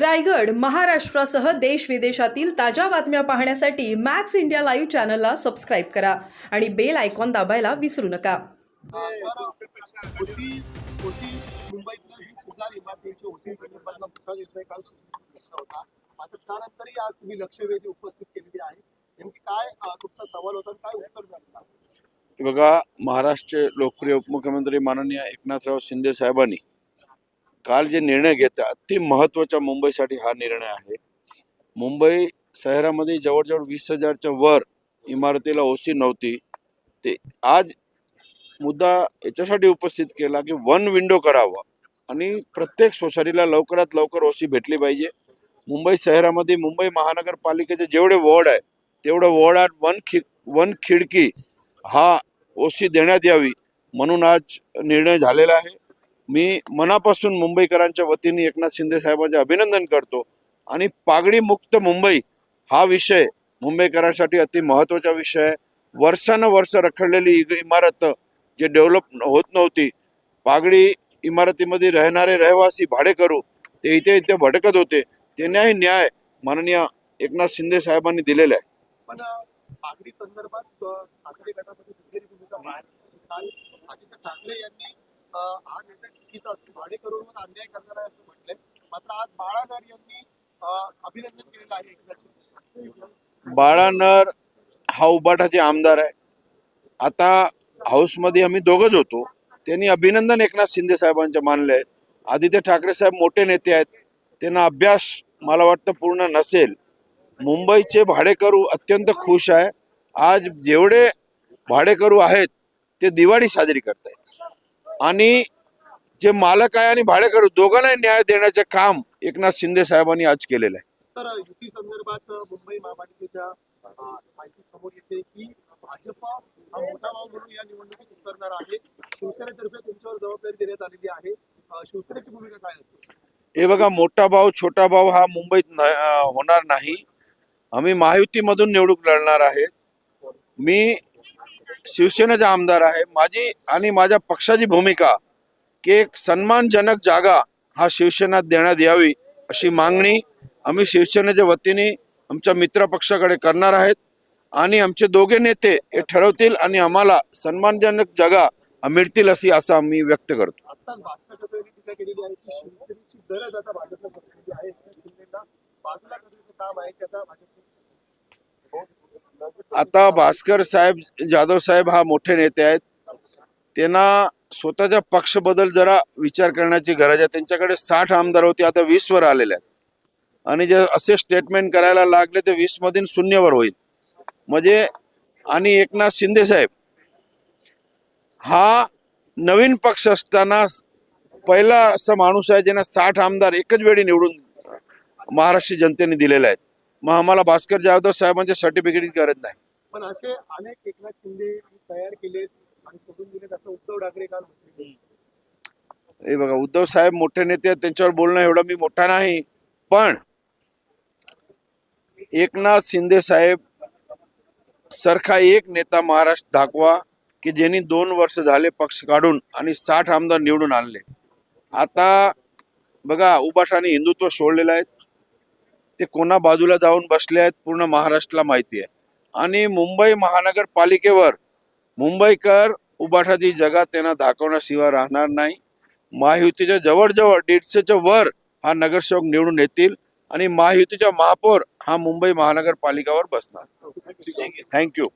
रायगड महाराष्ट्रासह देश विदेशातील ताज्या बातम्या पाहण्यासाठी मॅक्स इंडिया लाईव्ह चॅनलला सबस्क्राईब करा आणि बेल आयकॉन दाबायला विसरू नका. आज तुम्ही लक्षवेधी उपस्थित केलेली आहे काय तुमचा सवाल होता बघा महाराष्ट्रचे लोकप्रिय उपमुख्यमंत्री माननीय एकनाथराव शिंदे साहेबांनी काल जे निर्णय घेतात अति महत्त्वाच्या मुंबईसाठी हा निर्णय आहे. मुंबई शहरामध्ये जवळजवळ वीस हजारच्या वर इमारतीला ओसी नव्हती. ते आज मुद्दा याच्यासाठी उपस्थित केला की वन विंडो करावं आणि प्रत्येक सोसायटीला लवकरात लवकर ओसी भेटली पाहिजे. मुंबई शहरामध्ये मुंबई महानगरपालिकेचे जेवढे वॉर्ड आहे तेवढं वॉर्डात वन खि वन खिडकी हा ओसी देण्यात यावी म्हणून आज निर्णय झालेला आहे. मी मनापासून मुंबईकरांच्या वतीने एकनाथ शिंदे साहेबांचे अभिनंदन करतो. आणि पागडी मुक्त मुंबई हा विषय मुंबईकरांसाठी अति महत्त्वाचा विषय आहे. वर्षानुवर्ष रखडलेली इमारत जे डेव्हलप होत नव्हती पागडी इमारतीमध्ये राहणारे रहिवासी भाडेकरू ते इथे इथे भटकत होते. त्यांनाही न्याय माननीय एकनाथ शिंदे साहेबांनी दिलेला आहे. पण पागडी संदर्भात हा निर्णय चुकीचा असतो. भाडेकरूंवर अन्याय करणार आहे असं म्हटलंय. मात्र आज बाळानर यांनी अभिनंदन केलेलं आहे बाळानर हा उबाटाचे आमदार आहे. आता हाऊसमध्ये आम्ही दोघंच होतो. त्यांनी अभिनंदन एकनाथ शिंदे साहेबांचे मानले आहे आदित्य ठाकरे साहेब मोठे नेते आहेत. त्यांना अभ्यास मला वाटतं पूर्ण नसेल. मुंबईचे भाडेकरू अत्यंत खुश आहे. आज जेवढे भाडेकरू आहेत ते दिवाळी साजरी करत आहेत आणि जे मालक आहे आणि भाडेकरू दोघांनाही न्याय देण्याचे काम एकनाथ शिंदे साहेबांनी आज केलेलं आहे. सर युती संदर्भात मुंबई महापालिकेच्या माहिती समोर येते की भाजप हा मोठा भाव म्हणून या निवडणुकीत उतरणार आहे. शिवसेनेतर्फे तुमच्यावर जबाबदारी देण्यात आलेली आहे. शिवसेनेची भूमिका काय असेल हे बघा मोठा भाऊ छोटा भाऊ हा मुंबईत न- अं, होणार नाही. आम्ही महायुतीमधून निवडणूक लढणार आहेत मी शिवसेनेचा आमदार आहे. माझी आणि माझ्या पक्षाची भूमिका की एक सन्मानजनक जागा हा शिवसेना देण्यात यावी अशी मागणी आम्ही शिवसेनेच्या वतीने आमच्या मित्र पक्षाकडे करणार आहेत. आणि आमचे दोघे नेते हे ठरवतील आणि आम्हाला सन्मानजनक जागा मिळतील अशी असं आम्ही व्यक्त करतो आत्ताच भास्कर ठाकरेंनी टीका केलेली आहे की शिवसेनेची गरज आता भाजपला संपलेली आहे एकनाथ शिंदेना बाजूला करण्याचं काम आहे की आता भाजप आता भास्कर साहेब जाधव साहेब हा मोठे नेते आहेत. त्यांना स्वतःच्या पक्षबद्दल जरा विचार करण्याची गरज आहे. त्यांच्याकडे साठ आमदार होते आता वीसवर आलेले आहेत. आणि जे असे स्टेटमेंट करायला लागले ते वीस शून्यवर होईल. म्हणजे आणि एकनाथ शिंदे साहेब हा नवीन पक्ष असताना पहिला असा माणूस आहे ज्यांना साठ आमदार एकच वेळी निवडून महाराष्ट्र जनतेने दिलेला आहेत. मग आम्हाला भास्कर जाधव साहेबांच्या सर्टिफिकेट गरज नाही. पण असे अनेक एकनाथ शिंदे तयार केलेत आणि सोडून दिलेत असं उद्धव ठाकरे काल हे बघा उद्धव साहेब मोठे नेते आहेत त्यांच्यावर बोलणं एवढं मी मोठा नाही पण एकनाथ शिंदे साहेब सारखा एक नेता महाराष्ट्र दाखवा की ज्यांनी दोन वर्ष झाले पक्ष काढून आणि साठ आमदार निवडून आणले. आता बघा उबाठाने हिंदुत्व सोडलेलं आहे ते कोणा बाजूला जाऊन बसले आहेत पूर्ण महाराष्ट्राला माहिती आहे. आणि मुंबई महानगरपालिकेवर मुंबईकर उबाठाची जगात त्यांना दाखवण्याशिवाय राहणार नाही. महायुतीच्या जवळजवळ दीडशेच्या वर हा नगरसेवक निवडून येतील आणि महायुतीच्या महापौर हा मुंबई महानगरपालिकावर बसणार. थँक्यू